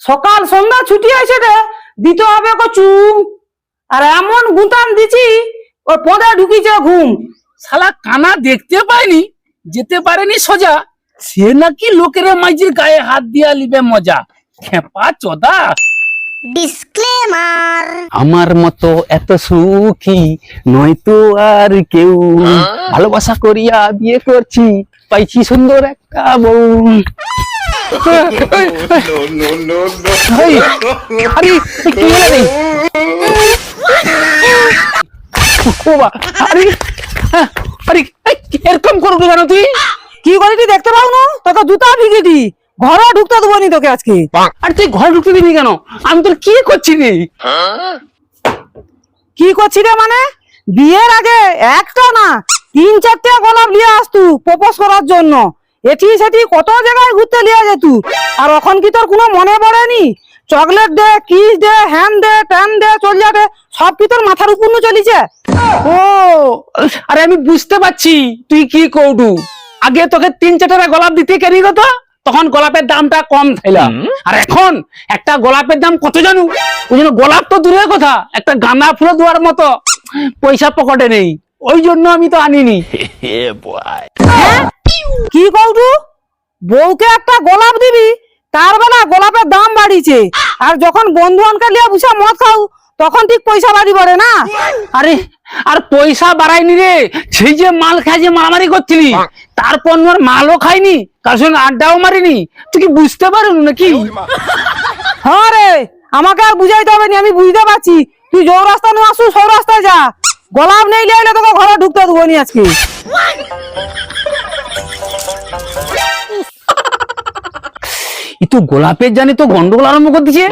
সকাল সন্ধ্যা ছুটি আছে রে দিতে হবে কচু আর এমন গুতাম দিছি ওর পদে ঢুকিছে ঘুম। শালা কানা দেখতে পায়নি যেতে পারেনি সোজা। সে নাকি লোকের মাঝির গায়ে হাত দিয়া লিবে মজা। খেপা চোদা। ডিসক্লেমার আমার মতো এত সুখী নয়তো আর কেউ। ভালোবাসা করিয়া বিয়ে করছি। পাইছি সুন্দর একটা বউ আরে কি? আরে আরে এরকম করবি কেন তুই? কি করিটি দেখতে পাও না? তোকে জুতা ভিগিটি ঘরে ঢুকতে দেবো নি তোকে আজকে। আর তুই ঘরে ঢুকতে দিবি কেন? আমি তোর কি করছি রে? কি করছি রে মানে? বিয়ের আগে একটা না তিন চারটে গোলাপ নিয়ে আসতু প্রপোজ করার জন্য। এটি সেটি কত জায়গায় ঘুরতে নিয়ে যেত আর এখন কি তোর কোনো মনে পড়েনি চকলেট দে কিস দে হ্যান দে ট্যান দে চল যাবে সব কি তোর মাথার উপর নিয়ে চলিছে? ও আরে আমি বুঝতে পারছি তুই কি কৌটু আগে তোকে তিন চারটা গোলাপ দিতে কেনি কত তখন গোলাপের দামটা কম ছিল। আর এখন একটা গোলাপের দাম কত জানু? ওই জন্য গোলাপ তো দূরের কথা একটা গাঁদা ফুল দেওয়ার মতো। পয়সা পকেটে নেই। ওই জন্য আমি তো আনিনি। কি কৌটু বউকে একটা গোলাপ দিবি তার বেলা গোলাপের দাম বাড়িছে। আর যখন বন্ধু লিয়ে বুঝা মদ খাও তখন ঠিক পয়সা বাড়ি পড়ে না? আরে আর পয়সা বাড়াইনি রে। সেই যে মাল খাই যে মারামারি করছিলি তারপর আর মালও খাইনি কার সঙ্গে আড্ডাও মারিনি। তুই কি বুঝতে পারুন নাকি? হ্যাঁ রে আমাকে আর বুঝাইতে হবে না আমি বুঝতে পারছি। তুই যৌ রাস্তা নিয়ে আসু সব রাস্তায় যা। গোলাপ নেই লিয়ে তোকে ঘরে ঢুকতে দেবো নি আজকে। তো গোলাপের জানি তো গন্ডগোল আরম্ভ করে দিছে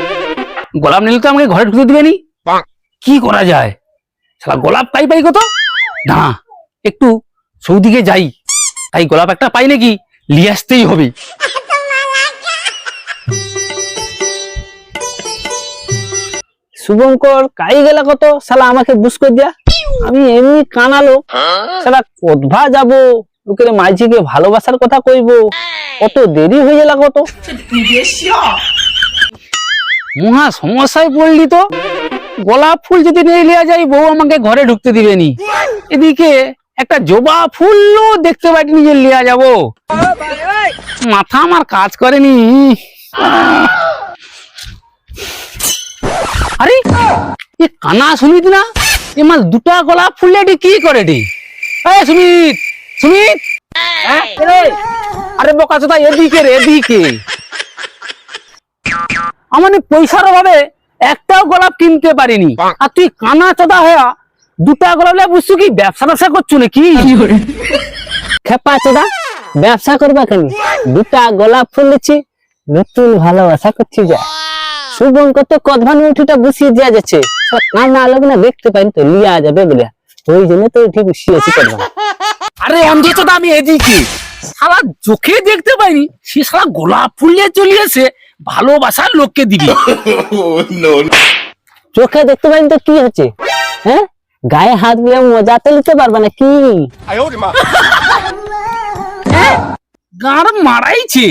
গোলাপ নিলে তো আমাকে ঘরে ঢুকতে দিবে নি। কি করা যায়? সালা গোলাপ পাই পাই কত? না একটু সৌদিকে যাই। তাই গোলাপ একটা পাই নাকি? লিয়ে আসতেই হবে। শুভঙ্কর কাই গেলা কত? শালা আমাকে বুঝ করে দিয়া। আমি এমনি কানালো শালা কোথভা যাব। লোকের মাঝিকে ভালোবাসার কথা কইব। কত দেরি হয়ে গেলা কত? মহা সমস্যায় পড়লি তো। গোলাপ ফুল যদি নিয়ে লিয়া যাই, বউ আমাকে ঘরে ঢুকতে দিবেনি এদিকে একটা জবা ফুলও দেখতে পাইনি যে লিয়া যাব। মাথা আমার কাজ করেনি। আরে! এ কানা সুমিত না? এ মাল দুটা গোলাপ ফুল এটি কি করে এটি? এই সুমিত সুমিত! হ্যাঁ। আরে বোকা চোদা এদিকে রে এদিকে আমার পয়সার অভাবে একটাও গোলাপ কিনতে পারিনি। আর তুই কানা চোদা হয়া দুটা গোলাপ বুঝছ কি ব্যবসা ব্যবসা করছ নাকি? খেপা চোদা ব্যবসা করবা কেন? দুটা গোলাপ ফুল দিচ্ছি নতুন ভালোবাসা করছি যা। শুভঙ্ক তো কদভান উঠিটা বসিয়ে দেওয়া যাচ্ছে। কান্না লোক না দেখতে পাইনি তো লিয়া যাবে বলে ওই জন্য তো উঠি বসিয়েছি কদভান আরে অন্ধচোদা আমি এদিকে। সারা চোখে দেখতে পাইনি সে সারা গোলাপ ফুল নিয়ে চলে এসে ভালোবাসার লোককে দিবি। চোখে দেখতে পাইনি তো কি হচ্ছে? হ্যাঁ? গায়ে হাত দিয়ে মজা তো নিতে পারবে না কি? গাঁড় মারাইছে।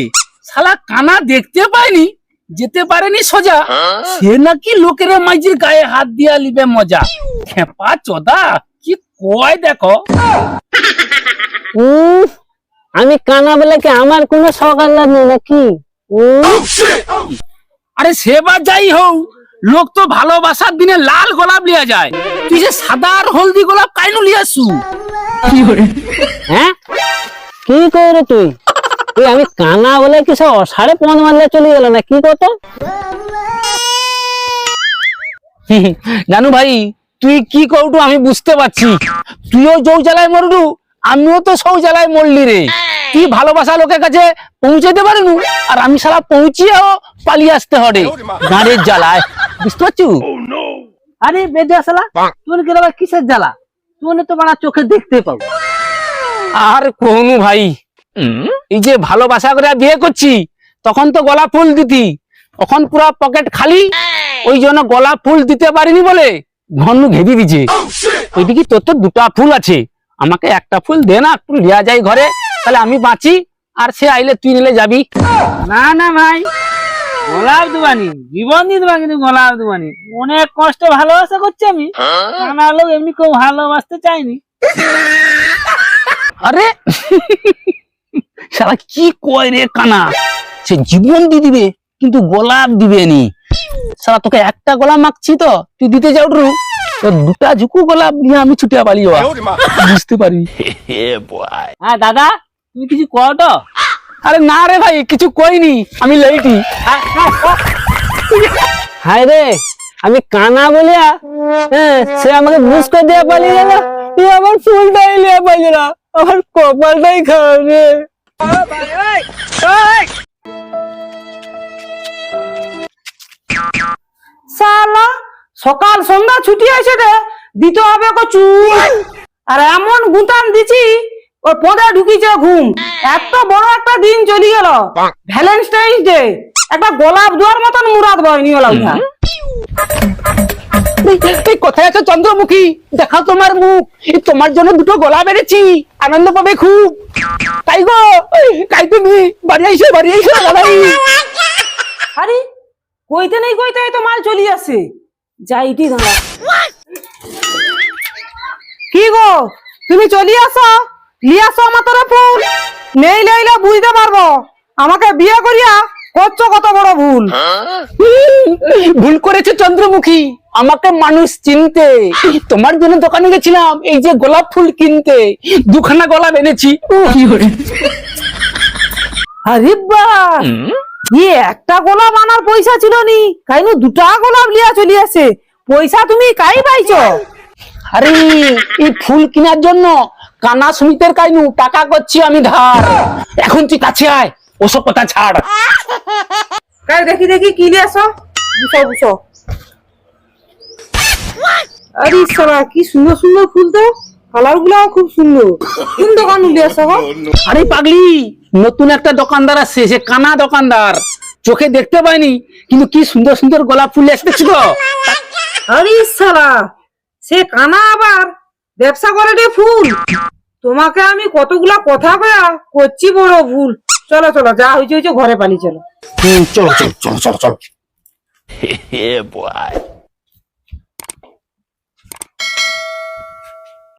শালা কানা দেখতে পায়নি যেতে পারেনি সোজা। সে নাকি লোকের মাঝির গায়ে হাত দিয়া লিবে মজা। খেপা চোদা কি কয় দেখো। আমি কানা বলে কি আমার কোনো সকাল নেই নাকি? আরে সেবার যাই হোক লোক তো ভালোবাসার দিনে লাল গোলাপ লিয়া যায়। তুই যে সাদা আর হলদি গোলাপ কাইনু লিয়াছু হ্যাঁ? কি করে তুই? তুই আমি কানা বলে কি সব সাড়ে পনেরো মারলে চলে গেল না কি কত? জানু ভাই তুই কি কৌটু আমি বুঝতে পারছি। তুইও যৌ জ্বালায় মরলু আমিও তো সৌ জ্বালায় মরলি রে। তুই ভালোবাসা লোকের কাছে পৌঁছাতে পারিনু আর আমি সারা পৌঁছিয়েও পালিয়ে আসতে হবে। গাড়ির জ্বালায়। বুঝতে পারছু? আরে বেজা সালা তুই কি আবার কিসের জ্বালা? তুই তো বাড়া চোখে দেখতে পাবো। আর কোনু ভাই এই যে ভালোবাসা করে বিয়ে করছি তখন তো গোলাপ ফুল দিতি। তখন পুরো পকেট খালি। ওই জন্য গোলাপ ফুল দিতে পারিনি বলে ঘন ঘেবি দিছে। ওইদিকে তোর তো দুটা ফুল আছে। আমাকে একটা ফুল দে না একটু লিয়া যাই ঘরে। তাহলে আমি বাঁচি আর সে আইলে তুই নিলে যাবি। না না ভাই। গোলাপ দুবানি জীবন দিয়ে দেবা কিন্তু গোলাপ দুবানি অনেক কষ্টে ভালোবাসা করছি আমি। কানা লোক এমনি কেউ ভালোবাসতে চাইনি আরে! সারা কি কয় রে কানা? সে জীবন দিয়ে দিবে কিন্তু গোলাপ দিবে নি। সারা তোকে একটা গোলাপ মাখছি তো তুই দিতে যাও রে। তো দুটা ঝুকু গোলাপ নিয়ে আমি ছুটিয়া পারি বুঝতে পারি। হ্যাঁ দাদা তুমি কিছু কর তো। আরে না রে ভাই কিছু কইনি আমি লেইটি হায় রে আমি কানা বলিয়া হ্যাঁ সে আমাকে বুঝ করে দেওয়া পালিয়ে গেল। তুই আমার ফুলটাই লিয়া পাইলি না আমার কপালটাই খারাপ রে। সালা সকাল সন্ধ্যা ছুটি আছে রে দিতে হবে কচু আর এমন গুতাম দিছি ওর পদে ঢুকিছে ঘুম। এত বড় একটা দিন চলে গেল। ভ্যালেন্টাইন্স ডে একটা গোলাপ দুয়ার মতন মুরাদ বয়নি ওলা এই কোথায় আছো চন্দ্রমুখী? দেখাও তোমার মুখ। এই তোমার জন্য দুটো গোলাপ এনেছি আনন্দ পাবে খুব। তাই গো তাই তুমি? বাড়ি আইসো বাড়ি আইসো দাদাই। আরে কইতে নেই কইতে তো মাল চলি আসে যাইটি দাঁড়া কি গো তুমি চলি আসো নিয়ে আসো আমার তোরা ফুল। নেই লইলে বুঝতে পারব। আমাকে বিয়ে করিয়া করছ কত বড় ভুল। ভুল করেছে চন্দ্রমুখী। আমাকে মানুষ চিনতে। তোমার জন্য দোকানে গেছিলাম এই যে গোলাপ ফুল কিনতে। দুখানা গোলাপ এনেছি। আরে বা ইয়ে একটা গোলাপ আনার পয়সা ছিল নি কাইনু দুটা গোলাপ লিয়া চলি আসে। পয়সা তুমি কাই পাইছো? আরে এই ফুল কেনার জন্য কানা সুমিতের কাইনু টাকা করছি আমি ধার। এখন তুই কাছে আয় ওসব কথা ছাড়। কাই দেখি দেখি কি লিয়ে আসো বুঝো বুঝো। আরে সারা কি সুন্দর সুন্দর ফুল তো। কালার গুলাও খুব সুন্দর। কোন দোকান আসো আরে পাগলি নতুন একটা দোকানদার আসছে সে কানা দোকানদার। চোখে দেখতে পাইনি কিন্তু কি সুন্দর সুন্দর গোলাপ ফুল এসেছিল আরে সারা সে কানা আবার ব্যবসা করে রে ফুল। তোমাকে আমি কতগুলা কথা কয়া করছি বড় ভুল। চলো চলো যা হয়েছে হয়েছে ঘরে পালি চলো। চলো চলো চলো চলো চলো।